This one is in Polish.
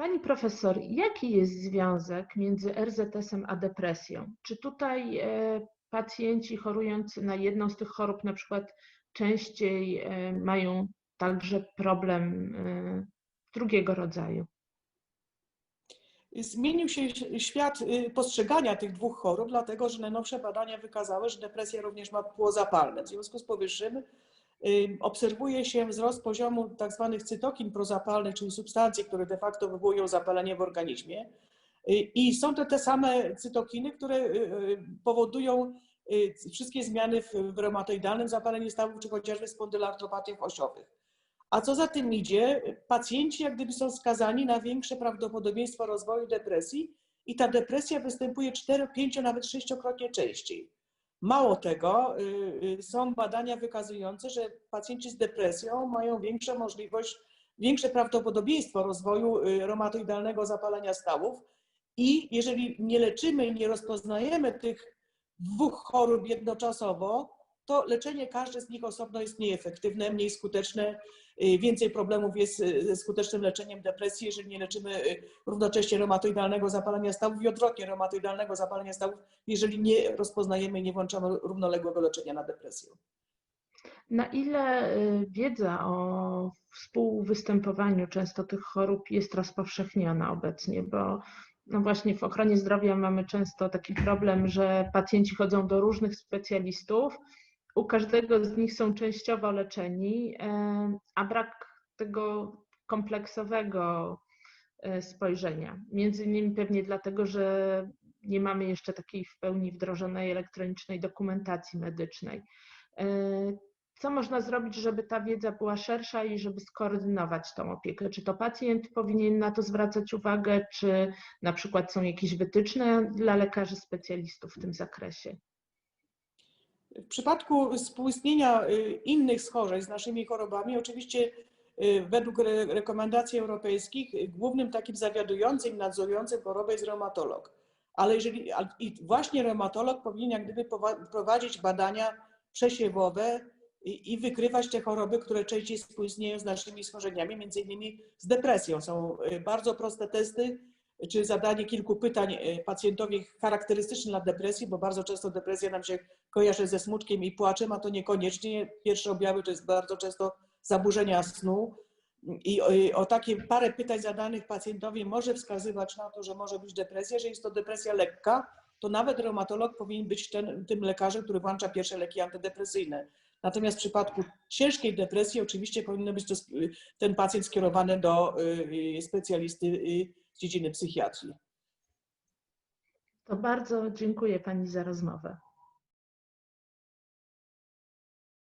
Pani profesor, jaki jest związek między RZS-em a depresją? Czy tutaj e, pacjenci chorujący na jedną z tych chorób na przykład częściej e, mają także problem e, drugiego rodzaju? Zmienił się świat y, postrzegania tych dwóch chorób, dlatego że najnowsze badania wykazały, że depresja również ma tło zapalne. W związku z powyższym obserwuje się wzrost poziomu tzw. Tak cytokin prozapalnych, czyli substancji, które de facto wywołują zapalenie w organizmie. Y, I są to te same cytokiny, które powodują wszystkie zmiany w reumatoidalnym zapaleniu stawów, czy chociażby spondylartropatiach osiowych. A co za tym idzie, pacjenci jak gdyby są skazani na większe prawdopodobieństwo rozwoju depresji i ta depresja występuje 4, 5, nawet 6-krotnie częściej. Mało tego, y, y, są badania wykazujące, że pacjenci z depresją mają większą możliwość, większe prawdopodobieństwo rozwoju y, reumatoidalnego zapalenia stawów i jeżeli nie leczymy i nie rozpoznajemy tych dwóch chorób jednoczasowo, to leczenie każde z nich osobno jest nieefektywne, mniej skuteczne. Y, więcej problemów jest y, ze skutecznym leczeniem depresji, jeżeli nie leczymy y, równocześnie reumatoidalnego zapalenia stawów i odwrotnie reumatoidalnego zapalenia stawów, jeżeli nie rozpoznajemy i nie włączamy równoległego leczenia na depresję. Na ile wiedza o współwystępowaniu często tych chorób jest rozpowszechniona obecnie, bo no właśnie w ochronie zdrowia mamy często taki problem, że pacjenci chodzą do różnych specjalistów, u każdego z nich są częściowo leczeni, e, a brak tego kompleksowego e, spojrzenia. Między innymi pewnie dlatego, że nie mamy jeszcze takiej w pełni wdrożonej elektronicznej dokumentacji medycznej. E, co można zrobić, żeby ta wiedza była szersza i żeby skoordynować tą opiekę? Czy to pacjent powinien na to zwracać uwagę, czy na przykład są jakieś wytyczne dla lekarzy specjalistów w tym zakresie? W przypadku współistnienia y, innych schorzeń z naszymi chorobami, oczywiście y, według rekomendacji europejskich głównym takim zawiadującym, nadzorującym chorobę jest reumatolog. Ale jeżeli i właśnie reumatolog powinien jak gdyby prowadzić badania przesiewowe i, i wykrywać te choroby, które częściej współistnieją z naszymi schorzeniami, między innymi z depresją. Są y, bardzo proste testy, czy zadanie kilku pytań e, pacjentowi charakterystycznych dla depresji, bo bardzo często depresja nam się kojarzy ze smutkiem i płaczem, a to niekoniecznie. Pierwsze objawy to jest bardzo często zaburzenia snu. I o, o takie parę pytań zadanych pacjentowi może wskazywać na to, że może być depresja. Jeżeli jest to depresja lekka, to nawet reumatolog powinien być ten, tym lekarzem, który włącza pierwsze leki antydepresyjne. Natomiast w przypadku ciężkiej depresji oczywiście powinien być to, ten pacjent skierowany do y, y, specjalisty y, dziedziny psychiatrii. To bardzo dziękuję Pani za rozmowę.